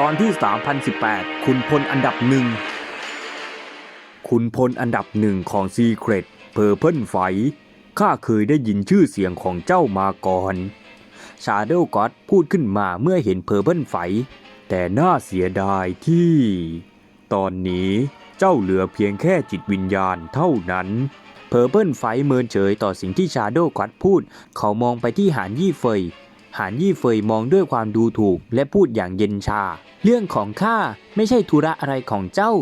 ตอนที่ 3018 คุณพลอันดับหนึ่งคุณพลอันดับหนึ่งของซีเครตเพอร์เพิลไฟข้าเคยได้ยินชื่อเสียงของเจ้ามาก่อนชา d ด w ก็ d พูดขึ้นมาเมื่อเห็นเพอร์เพิลไฟ แต่น่าเสียดายที่ ตอนนี้เจ้าเหลือเพียงแค่จิตวิญญาณเท่านั้นเพอร์เพิลไฟเมินเฉยต่อสิ่งที่ชา d ด w ก็ d พูด เขามองไปที่หานยี่เฟย หานยี่เฟยมองด้วยความดูถูกและพูดอย่างเย็นชา เรื่องของข้าไม่ใช่ธุระอะไรของเจ้า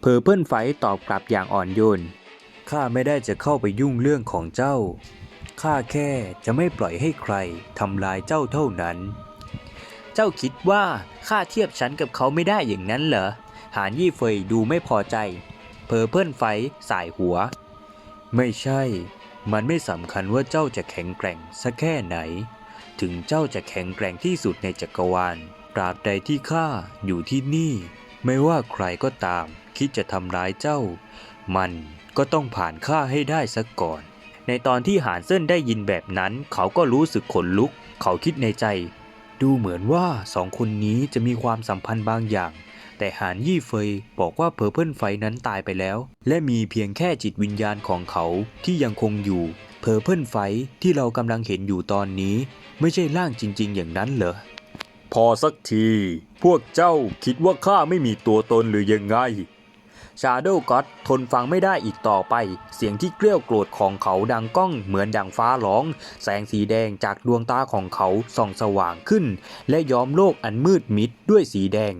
เพอเพิลไฟตอบกลับอย่างอ่อนโยน ข้าไม่ได้จะเข้าไปยุ่งเรื่องของเจ้า ข้าแค่จะไม่ปล่อยให้ใครทำลายเจ้าเท่านั้น เจ้าคิดว่าข้าเทียบฉันกับเขาไม่ได้อย่างนั้นเหรอ หานยี่เฟยดูไม่พอใจ เพอเพิลไฟสายหัว ไม่ใช่ มันไม่สำคัญว่าเจ้าจะแข็งแกร่งสักแค่ไหน ถึงเจ้าจะแข็งแกร่งที่สุดในจักรวาลตราบใดที่ข้าอยู่ที่นี่ ไม่ว่าใครก็ตาม คิดจะทำร้ายเจ้า มันก็ต้องผ่านข้าให้ได้ซะกก่อน ในตอนที่หานเซินได้ยินแบบนั้น เขาก็รู้สึกขนลุก เขาคิดในใจ ดูเหมือนว่าสองคนนี้จะมีความสัมพันธ์บางอย่าง แต่หานยี่เฟยบอกว่าเพอร์เพิลไฟนั้นตายไปแล้ว และมีเพียงแค่จิตวิญญาณของเขาที่ยังคงอยู่ เพอร์เพิลไฟที่เรากำลังเห็นอยู่ตอนนี้ ไม่ใช่ร่างจริง ๆ อย่างนั้นเหรอ พอสักที พวกเจ้าคิดว่าข้าไม่มีตัวตนหรือยังไง ชา d ด w ก็ d ทนฟังไม่ได้อีกต่อไป เสียงที่เกลี้ยวโกรธของเขาดังก้องเหมือนดังฟ้าร้อง แสงสีแดงจากดวงตาของเขาส่องสว่างขึ้น และย้อมโลกอันมืดมิดด้วยสีแดง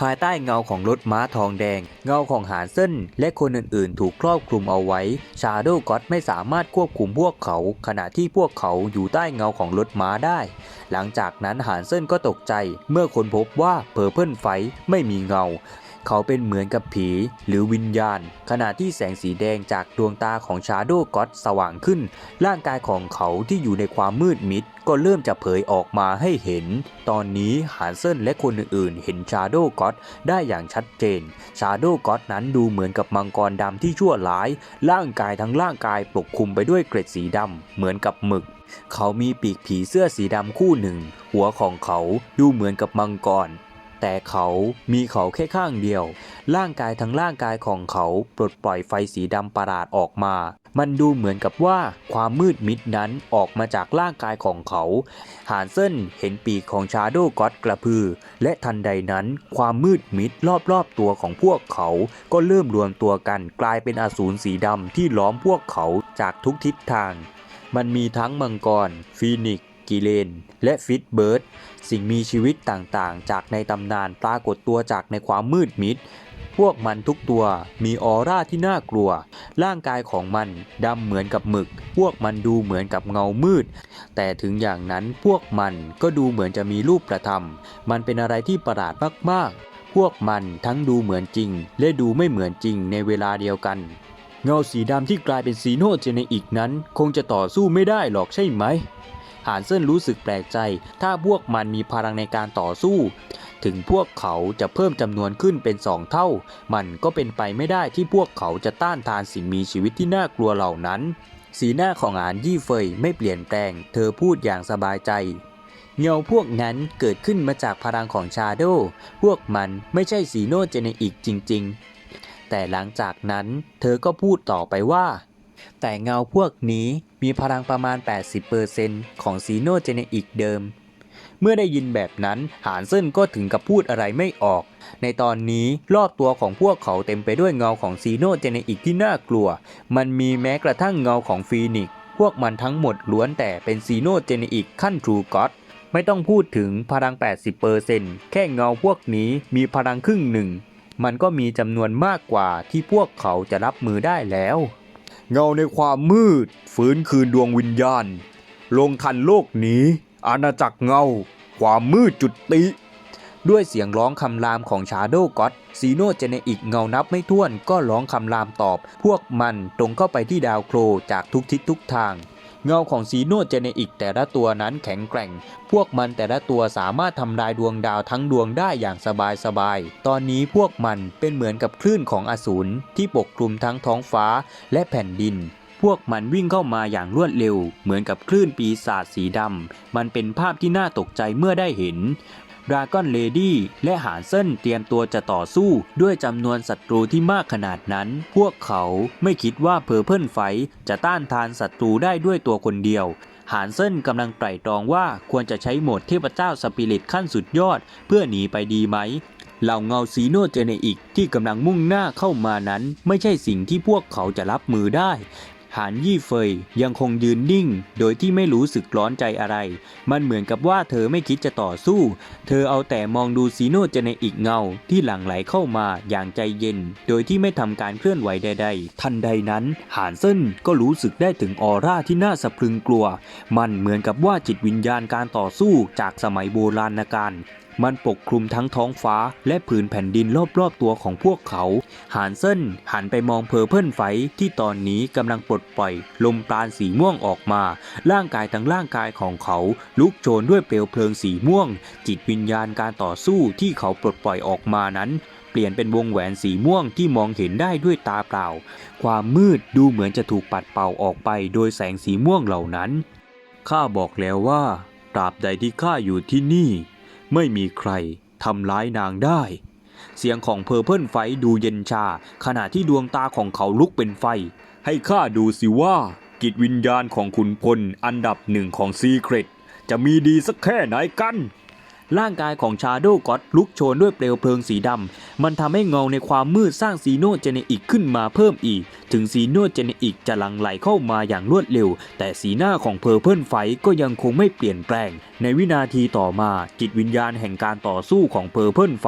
ภายใต้เงาของรถม้าทองแดง เงาของหานเส้น และคนอื่นๆ ถูกครอบคลุมเอาไว้ ชาโดก็ตไม่สามารถควบคุมพวกเขา ขณะที่พวกเขาอยู่ใต้เงาของรถม้าได้ หลังจากนั้นหานเซินก็ตกใจ เมื่อคนพบว่าเพอร์เพิลไฟไม่มีเงา เขาเป็นเหมือนกับผีหรือวิญญาณ ขณะที่แสงสีแดงจากดวงตาของชาโดก็อตสว่างขึ้น ร่างกายของเขาที่อยู่ในความมืดมิด ก็เริ่มจะเผยออกมาให้เห็น ตอนนี้หานเซินและคนอื่นๆ เห็นชาโดก็อตได้อย่างชัดเจน ชาโดก็อตนั้นดูเหมือนกับมังกรดำที่ชั่วร้าย ร่างกายทั้งร่างกายปกคลุมไปด้วยเกร็ดสีดำเหมือนกับหมึกเขามีปีกผีเสื้อสีดำคู่หนึ่ง หัวของเขาดูเหมือนกับมังกร แต่เขามีเขาแค่ข้างเดียว ร่างกายทั้งร่างกายของเขาปลดปล่อยไฟสีดำประหลาดออกมา มันดูเหมือนกับว่าความมืดมิดนั้นออกมาจากร่างกายของเขา หานเซินเห็นปีกของชาโดก็อตกระพือ และทันใดนั้นความมืดมิดรอบๆตัวของพวกเขา ก็เริ่มรวมตัวกันกลายเป็นอสูรสีดำที่ล้อมพวกเขาจากทุกทิศทาง มันมีทั้งมังกร ฟีนิกซ์ กิเลน และฟิตเบิร์ดสิ่งมีชีวิตต่างๆ จากในตำนานปรากฏตัวจากในความมืดมิด พวกมันทุกตัวมีออร่าที่น่ากลัว ร่างกายของมันดำเหมือนกับหมึก พวกมันดูเหมือนกับเงามืด แต่ถึงอย่างนั้นพวกมันก็ดูเหมือนจะมีรูปประธรรม มันเป็นอะไรที่ประหลาดมากๆ พวกมันทั้งดูเหมือนจริง และดูไม่เหมือนจริงในเวลาเดียวกันเงาสีดำที่กลายเป็นซีโนเจเนอิกนั้น คงจะต่อสู้ไม่ได้หรอกใช่ไหม หานเซินรู้สึกแปลกใจ ถ้าพวกมันมีพลังในการต่อสู้ ถึงพวกเขาจะเพิ่มจำนวนขึ้นเป็นสองเท่า มันก็เป็นไปไม่ได้ที่พวกเขาจะต้านทานสิ่งมีชีวิตที่น่ากลัวเหล่านั้น สีหน้าของอานยี่เฟยไม่เปลี่ยนแปลง เธอพูดอย่างสบายใจเงาพวกนั้นเกิดขึ้นมาจากพลังของชาโดพวกมันไม่ใช่สีโนเจเนอิกจริง ๆ แต่หลังจากนั้นเธอก็พูดต่อไปว่า แต่เงาพวกนี้ มีพลังประมาณ 80%ของซีโนเจเนอิกเดิม เมื่อได้ยินแบบนั้นหานเซินก็ถึงกับพูดอะไรไม่ออก ในตอนนี้รอบตัวของพวกเขาเต็มไปด้วยเงาของซีโนเจเนอิกที่น่ากลัว มันมีแม้กระทั่งเงาของฟีนิกพวกมันทั้งหมดล้วนแต่เป็นซีโนเจเนอิกขั้นทรูก็อดไม่ต้องพูดถึงพลัง 80%แค่เงาพวกนี้มีพลังครึ่งหนึ่ง มันก็มีจำนวนมากกว่าที่พวกเขาจะรับมือได้แล้ว เงาในความมืด ฟื้นคืนดวงวิญญาณ ลงทันโลกนี้ อาณาจักรเงา ความมืดจุดติ ด้วยเสียงร้องคำรามของชาโดก็อตซีโนเจเนอิกเงานับไม่ถ้วนก็ร้องคำรามตอบ พวกมันตรงเข้าไปที่ดาวโครจากทุกทิศทุกทาง เงาของสีโนเจเนอิกแต่ละตัวนั้นแข็งแกร่ง พวกมันแต่ละตัวสามารถทำลายดวงดาวทั้งดวงได้อย่างสบายๆ ตอนนี้พวกมันเป็นเหมือนกับคลื่นของอสูรที่ปกคลุมทั้งท้องฟ้าและแผ่นดินพวกมันวิ่งเข้ามาอย่างรวดเร็ว เหมือนกับคลื่นปีศาจสีดำ มันเป็นภาพที่น่าตกใจเมื่อได้เห็น ดราก้อนเลดี้และหานเซินเตรียมตัวจะต่อสู้ด้วยจำนวนศัตรูที่มากขนาดนั้น พวกเขาไม่คิดว่าเพอร์เพิลไฟจะต้านทานศัตรูได้ด้วยตัวคนเดียวหานเซินกำลังไตร่ตรองว่าควรจะใช้โหมดเทพเจ้าสปิริตขั้นสุดยอด เพื่อหนีไปดีไหมเหล่าเงาซีโนเจเนอิกที่กำลังมุ่งหน้าเข้ามานั้น ไม่ใช่สิ่งที่พวกเขาจะรับมือได้ หานยี่เฟยยังคงยืนนิ่ง โดยที่ไม่รู้สึกร้อนใจอะไร มันเหมือนกับว่าเธอไม่คิดจะต่อสู้ เธอเอาแต่มองดูซีโนเจเนอิกเงาที่หลั่งไหลเข้ามาอย่างใจเย็น โดยที่ไม่ทำการเคลื่อนไหวใด ๆ ทันใดนั้นหานเซินก็รู้สึกได้ถึงออร่าที่น่าสะพรึงกลัว มันเหมือนกับว่าจิตวิญญาณการต่อสู้จากสมัยโบราณกาล มันปกคลุมทั้งท้องฟ้าและผืนแผ่นดินรอบๆตัวของพวกเขา หานเซินหันไปมองเพอเพิลไฟที่ตอนนี้กำลังปลดปล่อย ลมปราณสีม่วงออกมา ร่างกายทั้งร่างกายของเขา ลุกโชนด้วยเปลวเพลิงสีม่วง จิตวิญญาณการต่อสู้ที่เขาปลดปล่อยออกมานั้นเปลี่ยนเป็นวงแหวนสีม่วงที่มองเห็นได้ด้วยตาเปล่า ความมืดดูเหมือนจะถูกปัดเป่าออกไปโดยแสงสีม่วงเหล่านั้น ข้าบอกแล้วว่า ตราบใดที่ข้าอยู่ที่นี่ ไม่มีใครทำร้ายนางได้ เสียงของเพอร์เพิลไฟดูเย็นชา ขณะที่ดวงตาของเขาลุกเป็นไฟ ให้ข้าดูสิว่ากิจวิญญาณของขุนพลอันดับหนึ่งของซีเครตจะมีดีสักแค่ไหนกัน ร่างกายของชาโดก็อดลุกโชนด้วยเปลวเพลิงสีดำ มันทำให้เงาในความมืดสร้างซีโนเจเนอิกขึ้นมาเพิ่มอีก ถึงซีโนเจเนอิกจะหลั่งไหลเข้ามาอย่างรวดเร็ว แต่สีหน้าของเพอร์เพิลไฟก็ยังคงไม่เปลี่ยนแปลง ในวินาทีต่อมา จิตวิญญาณแห่งการต่อสู้ของเพอร์เพิลไฟ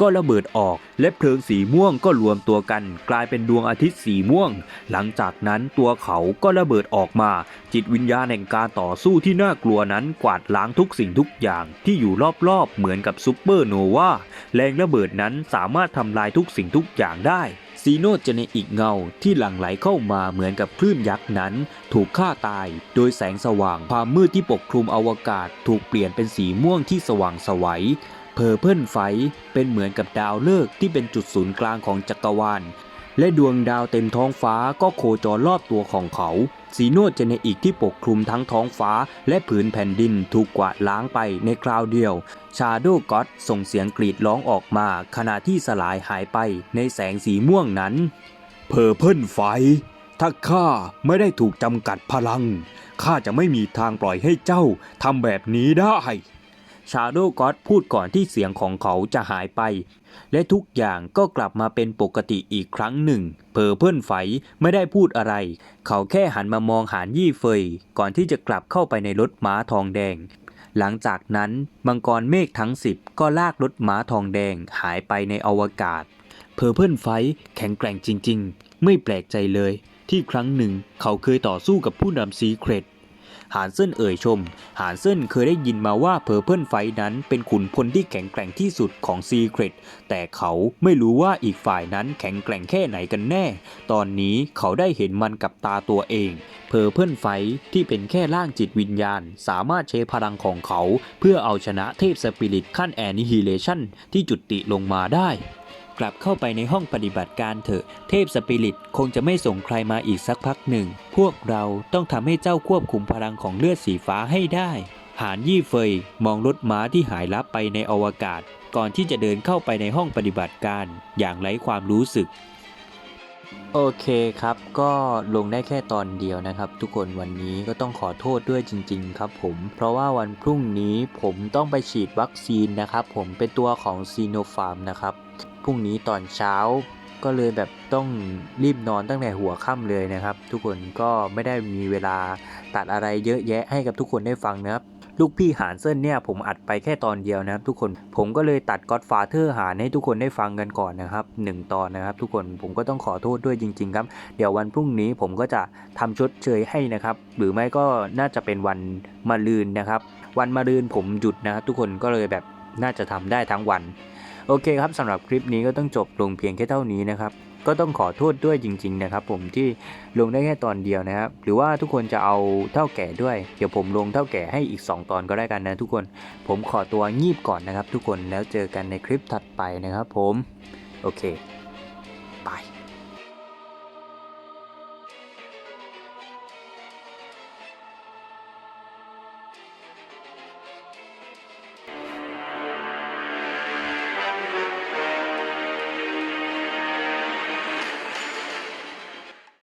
ก็ระเบิดออก และเพลิงสีม่วงก็รวมตัวกัน กลายเป็นดวงอาทิตย์สีม่วง หลังจากนั้นตัวเขาก็ระเบิดออกมา จิตวิญญาณแห่งการต่อสู้ที่น่ากลัวนั้นกวาดล้างทุกสิ่งทุกอย่างที่อยู่รอบๆ เหมือนกับซูเปอร์โนวาแรงระเบิดนั้นสามารถทำลายทุกสิ่งทุกอย่างได้ซีโนเจเนอิกเงาที่หลั่งไหลเข้ามาเหมือนกับคลื่นยักษ์นั้น ถูกฆ่าตายโดยแสงสว่างความมืดที่ปกคลุมอวกาศ ถูกเปลี่ยนเป็นสีม่วงที่สว่างสวัยเพอร์เพิลไฟเป็นเหมือนกับดาวฤกษ์ที่เป็นจุดศูนย์กลางของจักรวาล และดวงดาวเต็มท้องฟ้าก็โคจรรอบตัวของเขา สีโนเจเนอิกที่ปกคลุมทั้งท้องฟ้าและผืนแผ่นดินถูกกวาดล้างไปในคราวเดียว ชาโดก็อดส่งเสียงกรีดร้องออกมา ขณะที่สลายหายไปในแสงสีม่วงนั้น เพอร์เพิลไฟ ถ้าข้าไม่ได้ถูกจำกัดพลัง ข้าจะไม่มีทางปล่อยให้เจ้าทำแบบนี้ได้ชาโดก็อดพูดก่อนที่เสียงของเขาจะหายไป และทุกอย่างก็กลับมาเป็นปกติอีกครั้งหนึ่ง เพอเพิลไฟไม่ได้พูดอะไร เขาแค่หันมามองหานยี่เฟย ก่อนที่จะกลับเข้าไปในรถม้าทองแดง หลังจากนั้นมังกรเมฆทั้งสิบก็ลากรถม้าทองแดงหายไปในอวกาศ เพอเพิลไฟแข็งแกร่งจริง ๆ ไม่แปลกใจเลย ที่ครั้งหนึ่งเขาเคยต่อสู้กับผู้นำซีเครต หานเซินเอ่ยชม หานเซินเคยได้ยินมาว่าเพอร์เพิลไฟนั้นเป็นขุนพลที่แข็งแกร่งที่สุดของซีเครตแต่เขาไม่รู้ว่าอีกฝ่ายนั้นแข็งแกร่งแค่ไหนกันแน่ ตอนนี้เขาได้เห็นมันกับตาตัวเองเพอร์เพิลไฟที่เป็นแค่ร่างจิตวิญญาณ สามารถใช้พลังของเขา เพื่อเอาชนะเทพสปิริตขั้นแอนิฮิเลชันที่จุติลงมาได้ กลับเข้าไปในห้องปฏิบัติการเถอะ เทพสปิริตคงจะไม่ส่งใครมาอีกสักพักหนึ่ง พวกเราต้องทำให้เจ้าควบคุมพลังของเลือดสีฟ้าให้ได้ หานยี่เฟยมองรถม้าที่หายลับไปในอวกาศ ก่อนที่จะเดินเข้าไปในห้องปฏิบัติการ อย่างไร้ความรู้สึก โอเคครับก็ลงได้แค่ตอนเดียวนะครับ ทุกคนวันนี้ก็ต้องขอโทษด้วยจริง ๆ ครับผมเพราะว่าวันพรุ่งนี้ผมต้องไปฉีดวัคซีนนะครับ ผมเป็นตัวของซีโนฟาร์มนะครับพรุ่งนี้ตอนเช้าก็เลยแบบต้องรีบนอนตั้งแต่หัวค่ำเลยนะครับ ทุกคนก็ไม่ได้มีเวลาตัดอะไรเยอะแยะให้กับทุกคนได้ฟังนะครับ ลูกพี่หานเส้นเนี่ยผมอัดไปแค่ตอนเดียวนะครับทุกคนผมก็เลยตัด Godfather หารให้ทุกคนได้ฟังกันก่อนนะครับหนึ่งตอนนะครับ ทุกคนผมก็ต้องขอโทษด้วยจริง ๆ ครับ เดี๋ยววันพรุ่งนี้ผมก็จะทำชดเชยให้นะครับ หรือไม่ก็น่าจะเป็นวันมะรืนนะครับ วันมะรืนผมหยุดนะครับทุกคนก็เลยแบบน่าจะทำได้ทั้งวัน โอเคครับสำหรับคลิปนี้ก็ต้องจบลงเพียงแค่เท่านี้นะครับ ก็ต้องขอโทษด้วยจริง ๆ นะครับ ผมที่ลงได้แค่ตอนเดียวนะครับ หรือว่าทุกคนจะเอาเท่าแก่ด้วย เดี๋ยวผมลงเท่าแก่ให้อีก 2 ตอนก็ได้กันนะ ทุกคนผมขอตัวงีบก่อนนะครับ ทุกคนแล้วเจอกันในคลิปถัดไปนะครับ ผมโอเค ไป